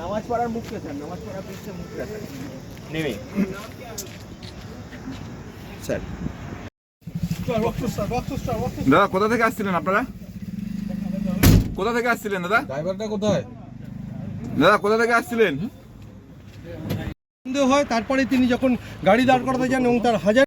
নামাজ পড়ার মুখটা স্যার। নামাজ পড়ার পৃষ্ঠে মুখটা স্যার নেমে স্যার দাদা কোথা থেকে আসছিলেন আপনারা? কোথা থেকে আসছিলেন দাদা? ড্রাইভারটা কোথায়? দাদা কোথা থেকে আসছিলেন? হয় তারপরে তিনি যখন গাড়ি দাঁড় করাতে যান এবং তার হাজার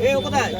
এ ও কোথায়?